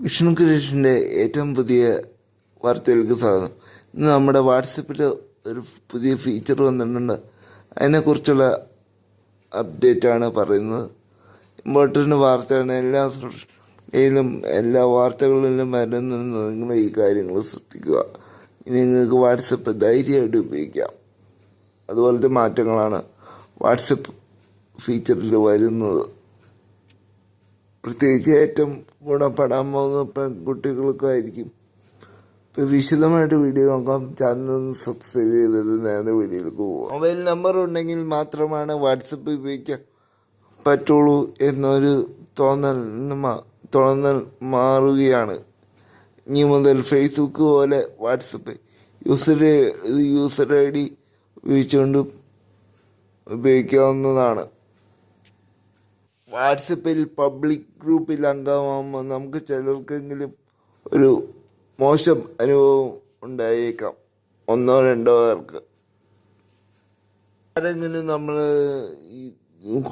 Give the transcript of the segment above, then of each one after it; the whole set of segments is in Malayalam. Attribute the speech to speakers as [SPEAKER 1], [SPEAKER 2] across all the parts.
[SPEAKER 1] വിഷ്ണു കൃഷ്ണന്റെ ഏറ്റവും പുതിയ വാർത്തകൾക്ക് സ്വാഗതം. ഇന്ന് നമ്മുടെ വാട്സപ്പിൽ ഒരു പുതിയ ഫീച്ചർ വന്നിട്ടുണ്ട്. അതിനെക്കുറിച്ചുള്ള അപ്ഡേറ്റാണ് പറയുന്നത്. ഇമ്പോർട്ടന്റ് വാർത്തയാണ്. എല്ലാ സൃഷ്ടിയിലും എല്ലാ വാർത്തകളിലും വരുന്ന നിങ്ങൾ ഈ കാര്യങ്ങൾ ശ്രദ്ധിക്കുക. നിങ്ങൾക്ക് വാട്സപ്പ് ധൈര്യമായിട്ട് ഉപയോഗിക്കാം. അതുപോലത്തെ മാറ്റങ്ങളാണ് വാട്സപ്പ് ഫീച്ചറിൽ വരുന്നത്. പ്രത്യേകിച്ച് ഏറ്റവും ഗുണപ്പെടാൻ പോകുന്ന പെൺകുട്ടികൾക്കായിരിക്കും. ഇപ്പം വിശദമായിട്ട് വീഡിയോ നോക്കാം. ചാനൽ ഒന്ന് സബ്സ്ക്രൈബ് ചെയ്തത് നേരെ വീഡിയോയിലേക്ക് പോകാം മൊബൈൽ നമ്പർ ഉണ്ടെങ്കിൽ മാത്രമാണ് വാട്സപ്പ് ഉപയോഗിക്കാൻ പറ്റുള്ളൂ എന്നൊരു തോന്നൽ തോന്നൽ മാറുകയാണ്. ഇനി മുതൽ ഫേസ്ബുക്ക് പോലെ WhatsApp user user I D ഉപയോഗിച്ചുകൊണ്ട് ഉപയോഗിക്കാവുന്നതാണ്. വാട്സപ്പിൽ പബ്ലിക് ഗ്രൂപ്പിൽ അംഗമാകുമ്പോൾ നമുക്ക് ചിലർക്കെങ്കിലും ഒരു മോശം അനുഭവം ഉണ്ടായേക്കാം. ഒന്നോ രണ്ടോ പേർക്ക്. ആരെങ്കിലും നമ്മൾ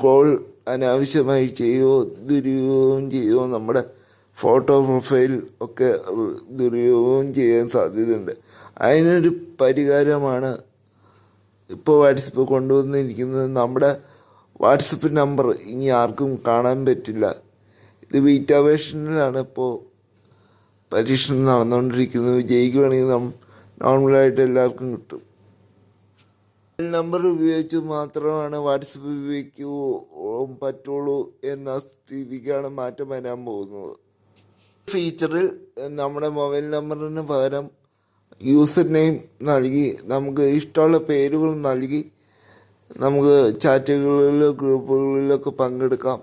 [SPEAKER 1] കോൾ അനാവശ്യമായി ചെയ്യുകയോ ദുരുപയോഗം ചെയ്യുകയോ നമ്മുടെ ഫോട്ടോ പ്രൊഫൈൽ ഒക്കെ ദുരുപയോഗം ചെയ്യാൻ സാധ്യതയുണ്ട്. അതിനൊരു പരിഹാരമാണ് ഇപ്പോൾ വാട്സപ്പ് കൊണ്ടുവന്നിരിക്കുന്നത്. നമ്മുടെ വാട്സപ്പ് നമ്പർ ഇനി ആർക്കും കാണാൻ പറ്റില്ല. ഇത് ബീറ്റാ വേർഷനിലാണ് ഇപ്പോൾ പരീക്ഷണം നടന്നുകൊണ്ടിരിക്കുന്നത് വിജയിക്കുകയാണെങ്കിൽ നം നോർമലായിട്ട് എല്ലാവർക്കും കിട്ടും. നമ്പർ ഉപയോഗിച്ച് മാത്രമാണ് വാട്സപ്പ് ഉപയോഗിക്കൂ പറ്റുള്ളൂ എന്ന സ്ഥിതിക്കാണ് മാറ്റം വരാൻ പോകുന്നത്. ഫീച്ചറിൽ നമ്മുടെ മൊബൈൽ നമ്പറിന് പകരം യൂസർ നെയിം നൽകി നമുക്ക് ഇഷ്ടമുള്ള പേരുകൾ നൽകി നമുക്ക് ചാറ്റുകളിലോ ഗ്രൂപ്പുകളിലൊക്കെ പങ്കെടുക്കാം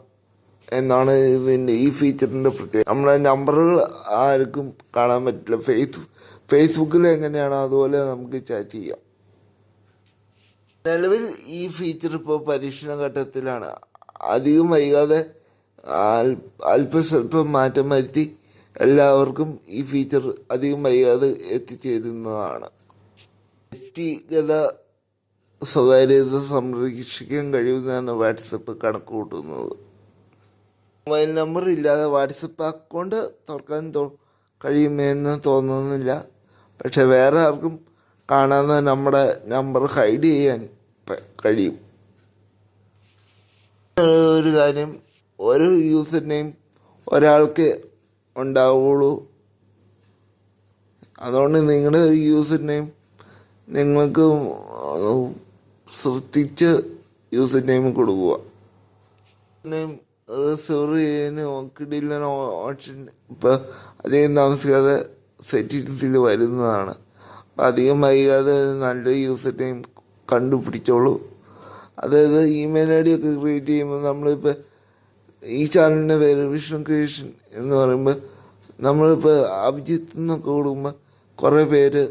[SPEAKER 1] എന്നാണ് ഇതിന്റെ ഈ ഫീച്ചറിന്റെ പ്രത്യേകത. നമ്മുടെ നമ്പറുകൾ ആർക്കും കാണാൻ പറ്റില്ല. ഫേസ് ഫേസ്ബുക്കിൽ എങ്ങനെയാണോ അതുപോലെ നമുക്ക് ചാറ്റ് ചെയ്യാം. നിലവിൽ ഈ ഫീച്ചർ ഇപ്പോൾ പരീക്ഷണ ഘട്ടത്തിലാണ്. അധികം വൈകാതെ അല്പസ്വല്പം മാറ്റം വരുത്തി എല്ലാവർക്കും ഈ ഫീച്ചർ അധികം വൈകാതെ എത്തിച്ചേരുന്നതാണ്. വ്യക്തിഗത സ്വകാര്യത സംരക്ഷിക്കാൻ കഴിയുന്നതാണ് വാട്സപ്പ് കണക്ക് കൂട്ടുന്നത്. മൊബൈൽ നമ്പർ ഇല്ലാതെ വാട്സപ്പ് അക്കൗണ്ട് തുറക്കാൻ തോ കഴിയുമെന്ന് തോന്നുന്നില്ല. പക്ഷേ വേറെ ആർക്കും കാണാതെ നമ്മുടെ നമ്പർ ഹൈഡ് ചെയ്യാൻ കഴിയും. ഒരു കാര്യം ഒരു യൂസർ നെയിം ഒരാൾക്ക് ഉണ്ടാവുള്ളൂ. അതുകൊണ്ട് നിങ്ങളുടെ യൂസർ നെയിം നിങ്ങൾക്ക് ശ്രദ്ധിച്ച് യൂസർ നെയിം കൊടുക്കുക. നെയിം റിസർവ് ചെയ്യാൻ കിടില്ല ഓപ്ഷൻ ഇപ്പോൾ അധികം താമസിക്കാതെ സെറ്റിങ്സിൽ വരുന്നതാണ്. അപ്പം അധികം വൈകാതെ നല്ലൊരു നല്ല യൂസർ നെയിം കണ്ടുപിടിച്ചോളൂ. അതായത് ഇമെയിൽ ഐ ഡി ഒക്കെ ക്രിയേറ്റ് ചെയ്യുമ്പോൾ നമ്മളിപ്പോൾ ഈ ചാനലിന്റെ പേര് വിഷ്ണു ക്രിയേഷൻ എന്ന് പറയുമ്പോൾ നമ്മളിപ്പോൾ അഭിജിത്ത് എന്നൊക്കെ കൊടുക്കുമ്പോൾ കുറേ പേര്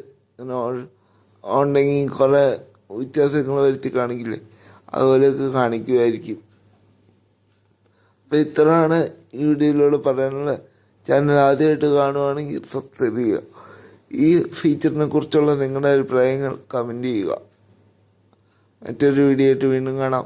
[SPEAKER 1] ഉണ്ടെങ്കിൽ കുറേ വ്യത്യാസങ്ങൾ വരുത്തി കാണിക്കില്ലേ? അതുപോലെയൊക്കെ കാണിക്കുമായിരിക്കും അപ്പം ഇത്രയാണ് ഈ വീഡിയോയിലൂടെ പറയാനുള്ള ചാനൽ ആദ്യമായിട്ട് കാണുവാണെങ്കിൽ സബ്സ്ക്രൈബ് ചെയ്യുക. ഈ ഫീച്ചറിനെ കുറിച്ചുള്ള നിങ്ങളുടെ അഭിപ്രായങ്ങൾ കമന്റ് ചെയ്യുക. മറ്റൊരു വീഡിയോ ആയിട്ട് വീണ്ടും കാണാം.